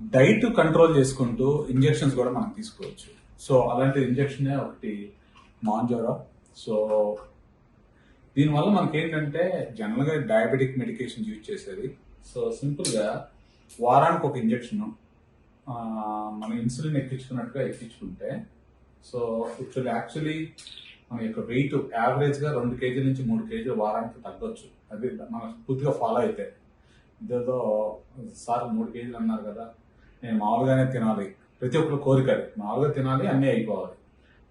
Diet control చేసుకుంటూ injections కూడా మనం తీసుకోవచ్చు. సో అలాంటి ఇంజెక్షనే ఒకటి మాంజోరా. సో దీనివల్ల మనకి ఏంటంటే జనరల్గా డయాబెటిక్ మెడికేషన్ యూజ్ చేసేది. సో సింపుల్గా వారానికి ఒక ఇంజెక్షన్ మనం ఇన్సులిన్ ఎక్కించుకున్నట్టుగా ఎక్కించుకుంటే సో ఇట్ యాక్చువల్లీ మన యొక్క వెయిట్ యావరేజ్గా రెండు కేజీల నుంచి మూడు కేజీలు వారానికి తగ్గొచ్చు. అది మనం పూర్తిగా ఫాలో అయితే. ఇదేదో సార్ మూడు కేజీలు అన్నారు కదా నేను మామూలుగానే తినాలి. ప్రతి ఒక్కరు కోరిక మామూలుగా తినాలి అన్నీ అయిపోవాలి.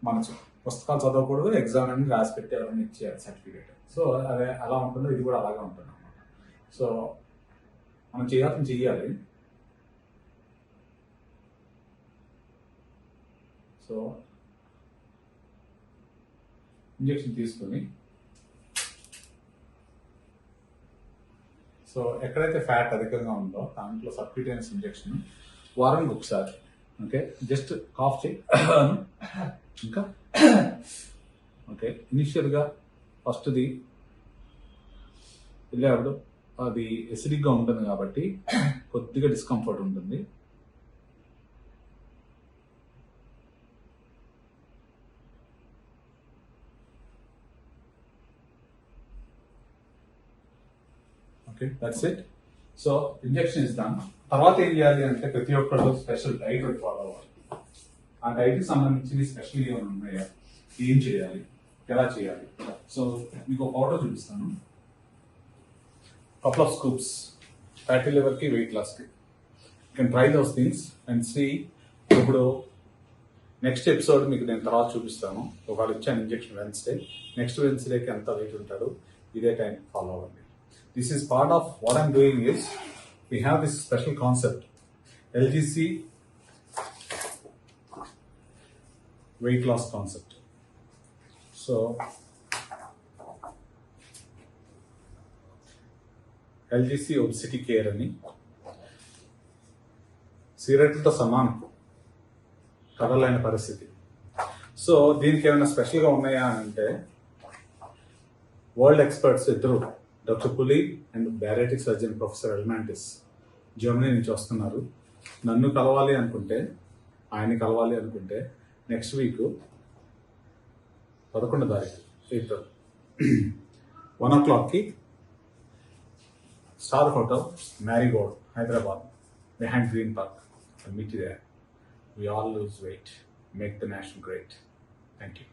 మన పుస్తకాలు చదవకూడదు ఎగ్జామ్ అని రాసి పెట్టి ఎవరైనా ఇచ్చేయాలి సర్టిఫికేట్ సో అదే అలా ఉంటుందో ఇది కూడా అలాగే ఉంటుంది అనమాట సో మనం చేయాల్సిన చెయ్యాలి. సో ఇంజెక్షన్ తీసుకొని సో ఎక్కడైతే ఫ్యాట్ అధికంగా ఉందో దాంట్లో సబ్క్యూటేనియస్ ఇంజెక్షన్ వారానికి ఒకసారి ఓకే జస్ట్ కాఫ్ చేయి ఇంకా ఓకే ఇనిషియల్గా ఫస్ట్ది వెళ్ళేవాడు. అది ఎసిడిక్గా ఉంటుంది కాబట్టి కొద్దిగా డిస్కంఫర్ట్ ఉంటుంది. Okay that's it so injection ఇస్తాం తర్వాత ఏం చేయాలి అంటే ప్రతి ఒక్కరితో స్పెషల్ డైట్ ఫాలో అవ్వాలి. ఆ డైట్కి సంబంధించి స్పెషల్ ఏమైనా ఉన్నాయా? ఏం చేయాలి? ఎలా చేయాలి? సో మీకు ఒక ఫోటో చూపిస్తాను. కపుల్ ఆఫ్ స్కూప్స్ ఫ్యాటీ లివర్కి వెయిట్ లాస్కి can try those things and see ఇప్పుడు నెక్స్ట్ ఎపిసోడ్ మీకు నేను తర్వాత చూపిస్తాను. ఒకవేళ ఇచ్చాను ఇంజెక్షన్ వెన్స్డే నెక్స్ట్ వెన్స్డేకి ఎంత వెయిట్ ఉంటాడు ఇదే టైం ఫాలో అవ్వండి. This is part of what I'm doing is we have this special concept LGC weight loss concept So LGC obesity care అని సిగరెట్లతో సమానం కదలైన పరిస్థితి. సో దీనికి ఏమైనా స్పెషల్గా ఉన్నాయా అంటే వరల్డ్ ఎక్స్పర్ట్స్ ఇద్దరు doctor Puli and bariatric surgeon professor Elmantis Germany నుంచి వస్తున్నారు. నన్ను కలవాలి అనుకుంటే ఆయన కలవాలి అనుకుంటే నెక్స్ట్ వీక్ పదకొండు తారీఖు ఏప్రిల్ వన్ ఓ క్లాక్కి star hotel Marigold Hyderabad behind green park meet the We all lose weight make the nation great thank you